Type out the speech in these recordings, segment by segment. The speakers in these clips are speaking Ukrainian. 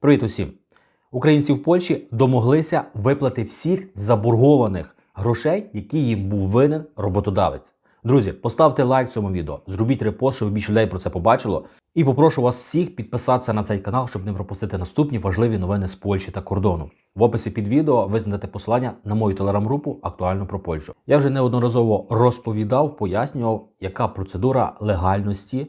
Привіт усім! Українці в Польщі домоглися виплати всіх заборгованих грошей, які їм був винен роботодавець. Друзі, поставте лайк цьому відео, зробіть репост, щоб більше людей про це побачило. І попрошу вас всіх підписатися на цей канал, щоб не пропустити наступні важливі новини з Польщі та кордону. В описі під відео ви знайдете посилання на мою телеграм-групу актуально про Польщу. Я вже неодноразово розповідав, пояснював, яка процедура легальності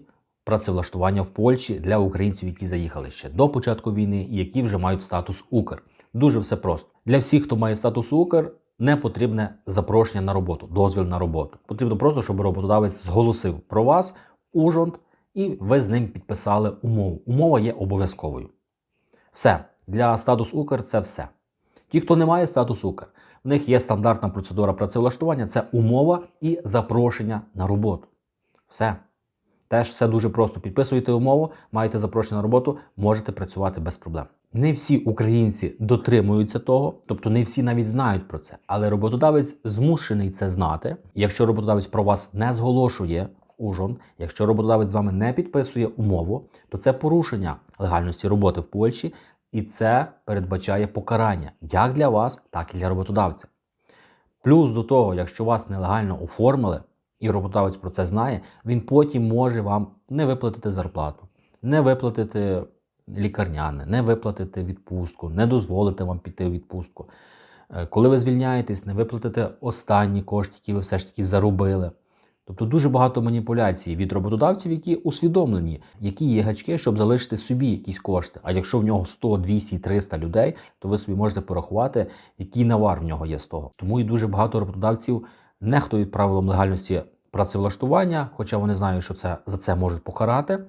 працевлаштування в Польщі для українців, які заїхали ще до початку війни і які вже мають статус Укр. Дуже все просто для всіх, хто має статус Укр. Не потрібне запрошення на роботу, дозвіл на роботу. Потрібно просто, щоб роботодавець зголосив про вас в Ужонт, і ви з ним підписали умову. Умова є обов'язковою. Все для статус Укр це все. Ті, хто не має статус Укр, в них є стандартна процедура працевлаштування, це умова і запрошення на роботу. Все. Теж все дуже просто. Підписуєте умову, маєте запрошення на роботу, можете працювати без проблем. Не всі українці дотримуються того, тобто не всі навіть знають про це. Але роботодавець змушений це знати. Якщо роботодавець про вас не зголошує в ужон, якщо роботодавець з вами не підписує умову, то це порушення легальності роботи в Польщі, і це передбачає покарання як для вас, так і для роботодавця. Плюс до того, якщо вас нелегально оформили, і роботодавець про це знає, він потім може вам не виплатити зарплату, не виплатити лікарняне, не виплатити відпустку, не дозволити вам піти у відпустку. Е, Коли ви звільняєтесь, не виплатите останні кошти, які ви все ж таки заробили. Тобто дуже багато маніпуляцій від роботодавців, які усвідомлені, які є гачки, щоб залишити собі якісь кошти. А якщо в нього 100, 200, 300 людей, то ви собі можете порахувати, який навар в нього є з того. Тому і дуже багато роботодавців нехтують правилом легальності працевлаштування, хоча вони знають, що це за це можуть покарати,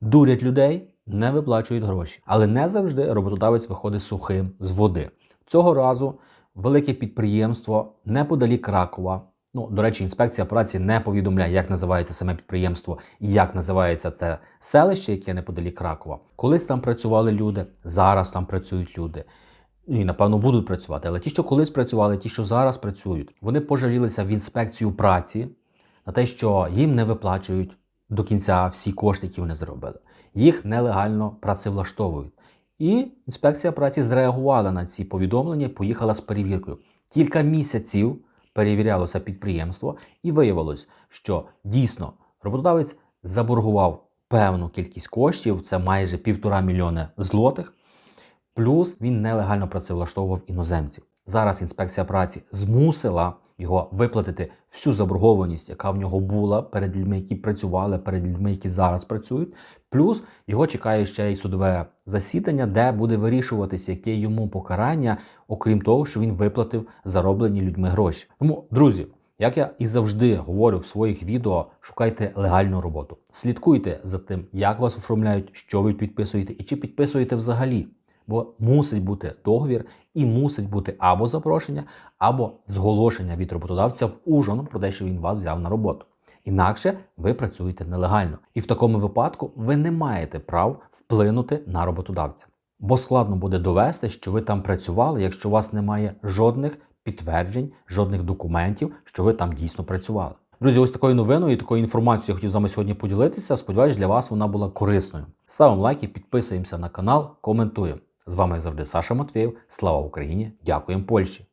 дурять людей, не виплачують гроші. Але не завжди роботодавець виходить сухим з води. Цього разу велике підприємство неподалік Кракова. Ну, до речі, інспекція праці не повідомляє, як називається саме підприємство і як називається це селище, яке неподалік Кракова. Колись там працювали люди, зараз там працюють люди. І, напевно, будуть працювати. Але ті, що колись працювали, ті, що зараз працюють, вони пожалілися в інспекцію праці на те, що їм не виплачують до кінця всі кошти, які вони зробили. Їх нелегально працевлаштовують. І інспекція праці зреагувала на ці повідомлення, поїхала з перевіркою. Кілька місяців перевірялося підприємство, і виявилось, що дійсно роботодавець заборгував певну кількість коштів, це майже півтора мільйони злотих. Плюс він нелегально працевлаштовував іноземців. Зараз інспекція праці змусила його виплатити всю заборгованість, яка в нього була перед людьми, які працювали, перед людьми, які зараз працюють. Плюс його чекає ще й судове засідання, де буде вирішуватись, яке йому покарання, окрім того, що він виплатив зароблені людьми гроші. Тому, друзі. Як я і завжди говорю в своїх відео, шукайте легальну роботу. Слідкуйте за тим, як вас оформляють, що ви підписуєте і чи підписуєте взагалі. Бо мусить бути договір і мусить бути або запрошення, або зголошення від роботодавця в ужин про те, що він вас взяв на роботу. Інакше ви працюєте нелегально. І в такому випадку ви не маєте прав вплинути на роботодавця. Бо складно буде довести, що ви там працювали, якщо у вас немає жодних підтверджень, жодних документів, що ви там дійсно працювали. Друзі, ось такою новиною і такою інформацією я хотів з вами сьогодні поділитися. Сподіваюсь, для вас вона була корисною. Ставимо лайки, підписуємося на канал, коментуємо. З вами завжди Саша Матвєєв. Слава Україні! Дякуємо Польщі!